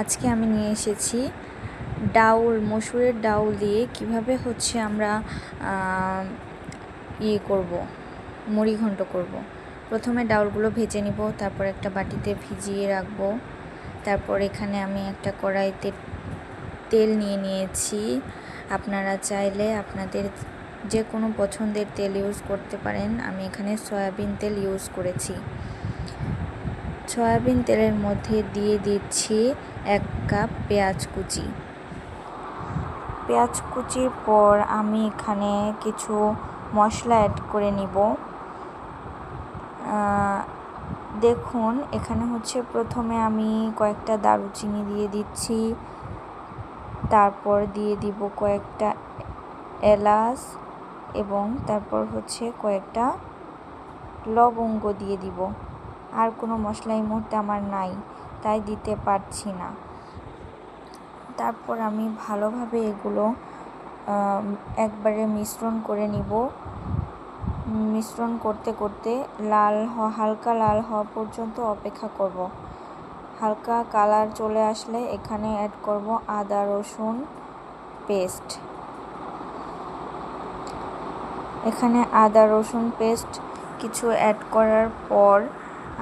আজকে আমি নিয়ে এসেছি ডাউল, মসুরের ডাউল দিয়ে কীভাবে হচ্ছে আমরা ইয়ে করব মুড়ি ঘন্ট করব। প্রথমে ডাউলগুলো ভেজে নিব, তারপর একটা বাটিতে ভিজিয়ে রাখব। তারপর এখানে আমি একটা কড়াইতে তেল নিয়ে নিয়েছি। আপনারা চাইলে আপনাদের যে কোনো পছন্দের তেল ইউজ করতে পারেন। আমি এখানে সয়াবিন তেল ইউজ করেছি। সয়াবিন তেলের মধ্যে দিয়ে দিচ্ছি এক কাপ পেঁয়াজ কুচি। পেঁয়াজ কুচির পর আমি এখানে কিছু মশলা অ্যাড করে নিব। দেখুন, এখানে হচ্ছে প্রথমে আমি কয়েকটা দারুচিনি দিয়ে দিচ্ছি। তারপর দিয়ে দিব কয়েকটা এলাচ এবং তারপর হচ্ছে কয়েকটা লবঙ্গ দিয়ে দিব। আর কোনো মশলা এই মুহূর্তে আমার নাই, তাই দিতে পারছি না। তারপর আমি ভালোভাবে এগুলো একবারে মিশ্রণ করে নিব। মিশ্রণ করতে করতে লাল হ- হালকা লাল হওয়া পর্যন্ত অপেক্ষা করব। হালকা কালার চলে আসলে এখানে অ্যাড করব আদা, রসুন পেস্ট এখানে আদা, রসুন পেস্ট কিছু অ্যাড করার পর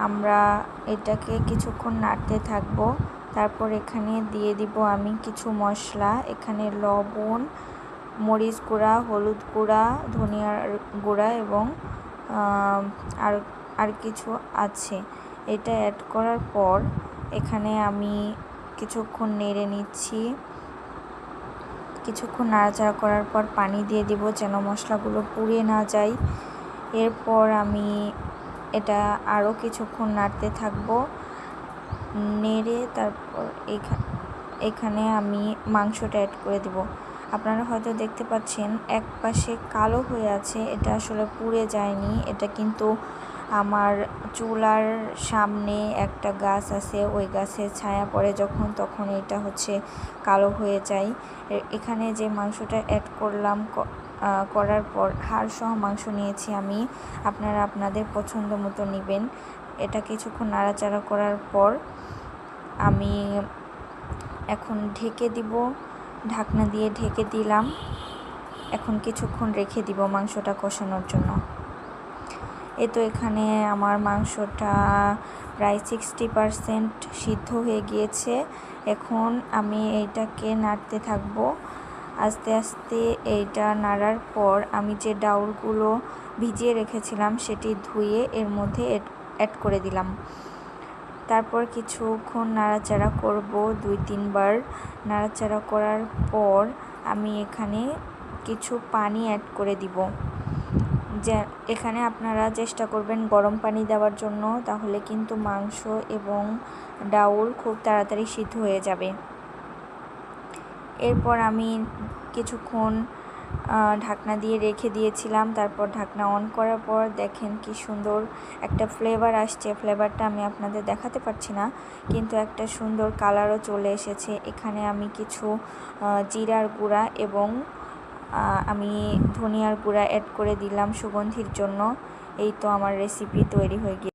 আমরা এটাকে কিছুক্ষণ নাড়তে থাকব। তারপর এখানে দিয়ে দিব আমি কিছু মশলা। এখানে লবণ, মরিচ গুঁড়া, হলুদ গুঁড়া, ধনিয়ার গুঁড়া এবং আর আর কিছু আছে। এটা অ্যাড করার পর এখানে আমি কিছুক্ষণ নেড়ে নিচ্ছি। কিছুক্ষণ নাড়াচাড়া করার পর পানি দিয়ে দিব যেন মশলাগুলো পুড়ে না যায়। এরপর আমি এটা আরও কিছুক্ষণ নাড়তে থাকব। নেড়ে তারপর এখা- এখানে আমি মাংসটা অ্যাড করে দেব। আপনারা হয়তো দেখতে পাচ্ছেন এক পাশে কালো হয়ে আছে, এটা আসলে পুড়ে যায়নি। এটা কিন্তু আমার চুলার সামনে একটা গাছ আছে, ওই গাছের ছায়া পড়ে যখন, তখন এটা হচ্ছে কালো হয়ে যায়। এখানে যে মাংসটা অ্যাড করলাম করার পর হাড় সহ মাংস নিয়েছি আমি। আপনারা আপনাদের পছন্দ মতো নেবেন। এটা কিছুক্ষণ নাড়াচাড়া করার পর আমি এখন ঢেকে দিব। ঢাকনা দিয়ে ঢেকে দিলাম। এখন কিছুক্ষণ রেখে দিব মাংসটা কষানোর জন্য। এ তো এখানে আমার মাংসটা প্রায় সিক্সটি পারসেন্ট সিদ্ধ হয়ে গিয়েছে। এখন আমি এইটাকে নাড়তে থাকব। আস্তে আস্তে এইটা নাড়ার পর আমি যে ডাউলগুলো ভিজিয়ে রেখেছিলাম সেটি ধুয়ে এর মধ্যে অ্যাড করে দিলাম। তারপর কিছুক্ষণ নাড়াচাড়া করব দুই তিনবার। নাড়াচাড়া করার পর আমি এখানে কিছু পানি অ্যাড করে দিব। যে, এখানে আপনারা চেষ্টা করবেন গরম পানি দেওয়ার জন্য, তাহলে কিন্তু মাংস এবং ডাউল খুব তাড়াতাড়ি সিদ্ধ হয়ে যাবে। এরপর আমি কিছুক্ষণ ঢাকনা দিয়ে রেখে দিয়েছিলাম। তারপর ঢাকনা অন করার পর দেখেন কি সুন্দর একটা ফ্লেভার আসছে। ফ্লেভারটা আমি আপনাদের দেখাতে পারছি না, কিন্তু একটা সুন্দর কালারও চলে এসেছে। এখানে আমি কিছু জিরার গুঁড়া এবং আমি ধনিয়ার গুঁড়া অ্যাড করে দিলাম সুগন্ধির জন্য। এই তো আমার রেসিপি তৈরি হয়ে গিয়ে